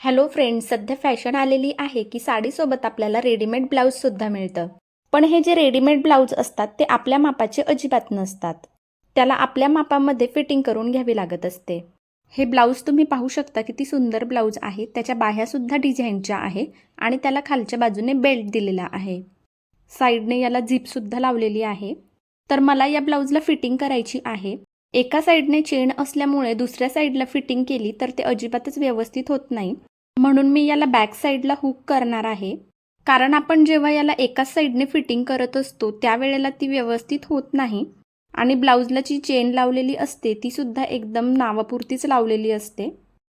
Hello friends सध्या fashion आलेली आहे की साडीसोबत आपल्याला रेडीमेड ब्लाऊजसुद्धा मिळतं. पण हे जे रेडीमेड ब्लाऊज असतात ते आपल्या मापाचे अजिबात नसतात. त्याला आपल्या मापामध्ये फिटिंग करून घ्यावी लागत असते. हे ब्लाऊज तुम्ही पाहू शकता किती सुंदर ब्लाऊज आहे त्याच्या बाह्यासुद्धा डिझाईनच्या आहे आणि त्याला खालच्या बाजूने बेल्ट दिलेला आहे. साईडने याला झिपसुद्धा लावलेली आहे. तर मला या ब्लाऊजला फिटिंग करायची आहे. एका साईडने चेन असल्यामुळे दुसऱ्या साईडला फिटिंग केली तर ते अजिबातच व्यवस्थित होत नाही. म्हणून मी याला बॅक साईडला हुक करणार आहे. कारण आपण जेव्हा याला एकाच साईडने फिटिंग करत असतो त्यावेळेला ती व्यवस्थित होत नाही. आणि ब्लाऊजला जी चेन लावलेली असते ती सुद्धा एकदम नावापुरतीच लावलेली असते.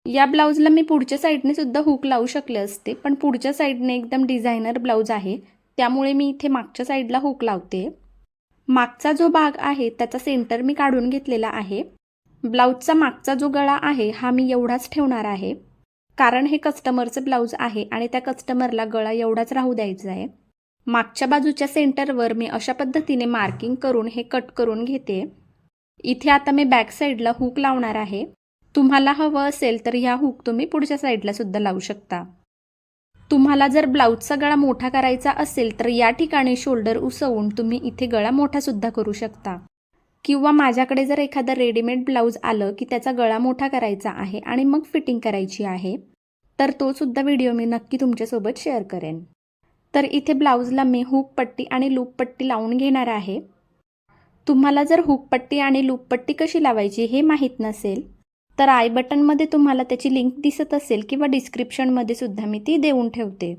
या ब्लाऊजला मी पुढच्या साईडने सुद्धा हुक लावू शकले असते पण पुढच्या साईडने एकदम डिझायनर ब्लाऊज आहे. त्यामुळे मी इथे मागच्या साईडला हुक लावते. मागचा जो भाग आहे त्याचा सेंटर मी काढून घेतलेला आहे. ब्लाऊजचा मागचा जो गळा आहे हा मी एवढाच ठेवणार आहे. कारण हे कस्टमरचं ब्लाऊज आहे आणि त्या कस्टमरला गळा एवढाच राहू द्यायचा आहे. मागच्या बाजूच्या सेंटरवर मी अशा पद्धतीने मार्किंग करून हे कट करून घेते. इथे आता मी बॅक साईडला हुक लावणार आहे. तुम्हाला हवं असेल तर ह्या हुक तुम्ही पुढच्या साईडला सुद्धा लावू शकता. तुम्हाला जर ब्लाऊजचा गळा मोठा करायचा असेल तर या ठिकाणी शोल्डर उसवून तुम्ही इथे गळा मोठा सुद्धा करू शकता. किंवा माझ्याकडे जर एखादं रेडीमेड ब्लाऊज आलं की त्याचा गळा मोठा करायचा आहे आणि मग फिटिंग करायची आहे तर तो सुद्धा व्हिडिओ मी नक्की तुमच्यासोबत शेअर करेन. तर इथे ब्लाऊजला मी हुक पट्टी आणि लूप पट्टी लावून घेणार आहे. तुम्हाला जर हुक पट्टी आणि लूप पट्टी कशी लावायची हे माहीत नसेल तर आय बटनमध्ये तुम्हाला त्याची लिंक दिसत असेल किंवा डिस्क्रिप्शनमध्ये सुद्धा मी ती देऊन ठेवते.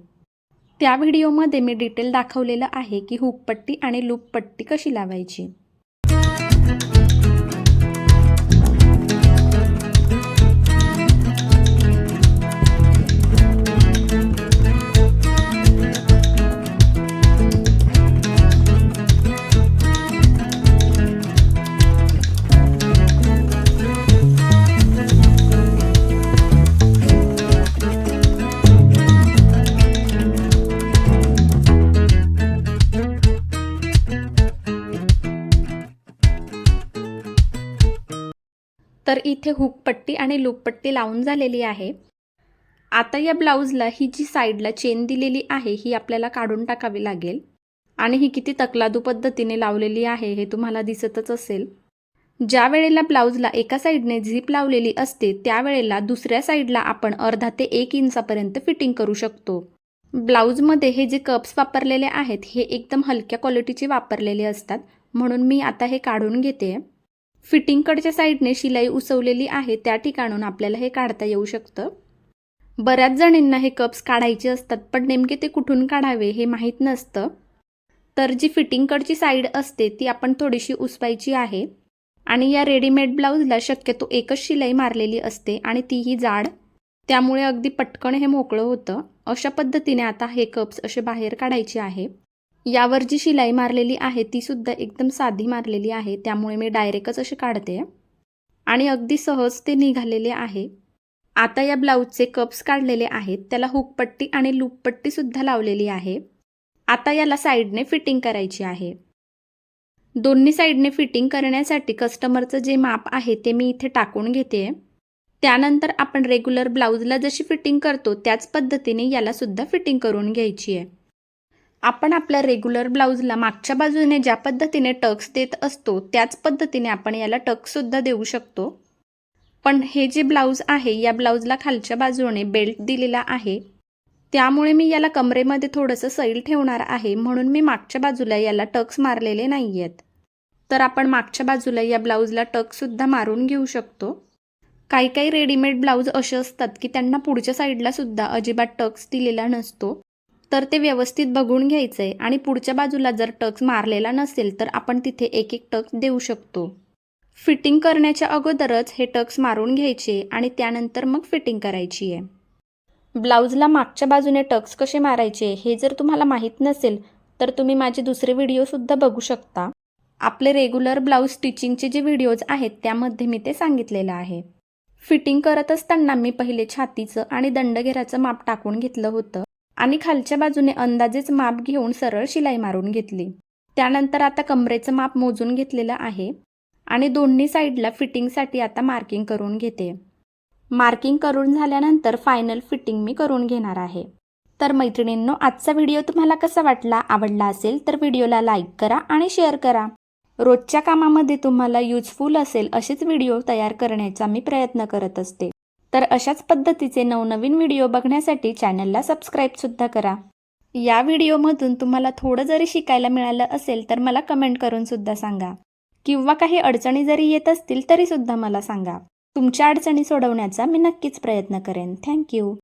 त्या व्हिडिओमध्ये मी डिटेल दाखवलेलं आहे की हुक पट्टी आणि लूप पट्टी कशी लावायची. तर इथे हुक पट्टी आणि लूपपट्टी लावून झालेली आहे. आता या ब्लाऊजला ही जी साईडला चेन दिलेली आहे ही आपल्याला काढून टाकावी लागेल. आणि ही किती तकलादू पद्धतीने लावलेली आहे हे तुम्हाला दिसतच असेल. ज्या वेळेला ब्लाऊजला एका साईडने झीप लावलेली असते त्यावेळेला दुसऱ्या साईडला आपण अर्धा ते एक इंचापर्यंत फिटिंग करू शकतो. ब्लाऊजमध्ये हे जे कप्स वापरलेले आहेत हे एकदम हलक्या क्वालिटीचे वापरलेले असतात. म्हणून मी आता हे काढून घेते. फिटिंगकडच्या साईडने शिलाई उसवलेली आहे त्या ठिकाणून आपल्याला हे काढता येऊ शकतं. बऱ्याच जणींना हे कप्स काढायचे असतात पण नेमके ते कुठून काढावे हे माहीत नसतं. तर जी फिटिंगकडची साईड असते ती आपण थोडीशी उसवायची आहे. आणि या रेडीमेड ब्लाऊजला शक्यतो एकच शिलाई मारलेली असते आणि तीही जाड. त्यामुळे अगदी पटकन हे मोकळं होतं. अशा पद्धतीने आता हे कप्स असे बाहेर काढायचे आहे. यावर जी शिलाई मारलेली आहे ती सुद्धा एकदम साधी मारलेली आहे. त्यामुळे मी डायरेक्टच असे काढते. आणि अगदी सहज ते निघालेले आहे. आता या ब्लाऊजचे कप्स काढलेले आहेत. त्याला हुकपट्टी आणि लूपपट्टी सुद्धा लावलेली आहे. आता याला साईडने फिटिंग करायची आहे. दोन्ही साईडने फिटिंग करण्यासाठी कस्टमरचं जे माप आहे ते मी इथे टाकून घेते. त्यानंतर आपण रेग्युलर ब्लाऊजला जशी फिटिंग करतो त्याच पद्धतीने याला सुद्धा फिटिंग करून घ्यायची आहे. आपण आपल्या रेग्युलर ब्लाऊजला मागच्या बाजूने ज्या पद्धतीने टक्स देत असतो त्याच पद्धतीने आपण याला टक्ससुद्धा देऊ शकतो. पण हे जे ब्लाऊज आहे या ब्लाऊजला खालच्या बाजूने बेल्ट दिलेला आहे. त्यामुळे मी याला कमरेमध्ये थोडंसं सैल ठेवणार आहे म्हणून मी मागच्या बाजूला याला टक्स मारलेले नाही आहेत तर आपण मागच्या बाजूला या ब्लाऊजला टक्ससुद्धा मारून घेऊ शकतो. काही काही रेडीमेड ब्लाऊज असे असतात की त्यांना पुढच्या साईडला सुद्धा अजिबात टक्स दिलेला नसतो. तर ते व्यवस्थित बघून घ्यायचं आहे आणि पुढच्या बाजूला जर टक्स मारलेला नसेल तर आपण तिथे एक एक टक्स देऊ शकतो. फिटिंग करण्याच्या अगोदरच हे टक्स मारून घ्यायचे आणि त्यानंतर मग फिटिंग करायची आहे ब्लाऊजला मागच्या बाजूने टक्स कसे मारायचे हे जर तुम्हाला माहीत नसेल तर तुम्ही माझे दुसरे व्हिडिओसुद्धा बघू शकता. आपले रेग्युलर ब्लाऊज स्टिचिंगचे जे व्हिडिओज आहेत त्यामध्ये मी ते सांगितलेलं आहे. फिटिंग करत असताना मी पहिले छातीचं आणि दंडघेराचं माप टाकून घेतलं होतं. आणि खालच्या बाजूने अंदाजेच माप घेऊन सरळ शिलाई मारून घेतली. त्यानंतर आता कमरेचं माप मोजून घेतलेलं आहे आणि दोन्ही साईडला फिटिंगसाठी आता मार्किंग करून घेते. मार्किंग करून झाल्यानंतर फायनल फिटिंग मी करून घेणार आहे. तर मैत्रिणींनो आजचा व्हिडिओ तुम्हाला कसा वाटला आवडला असेल तर व्हिडिओला लाईक करा आणि शेअर करा. रोजच्या कामामध्ये तुम्हाला युजफुल असेल असेच व्हिडिओ तयार करण्याचा मी प्रयत्न करत असते. तर अशाच पद्धतीचे नवनवीन व्हिडिओ बघण्यासाठी चॅनलला सबस्क्राईबसुद्धा करा. या व्हिडिओमधून तुम्हाला थोडं जरी शिकायला मिळालं असेल तर मला कमेंट करूनसुद्धा सांगा. किंवा काही अडचणी जरी येत असतील तरीसुद्धा मला सांगा. तुमच्या अडचणी सोडवण्याचा मी नक्कीच प्रयत्न करेन. थँक्यू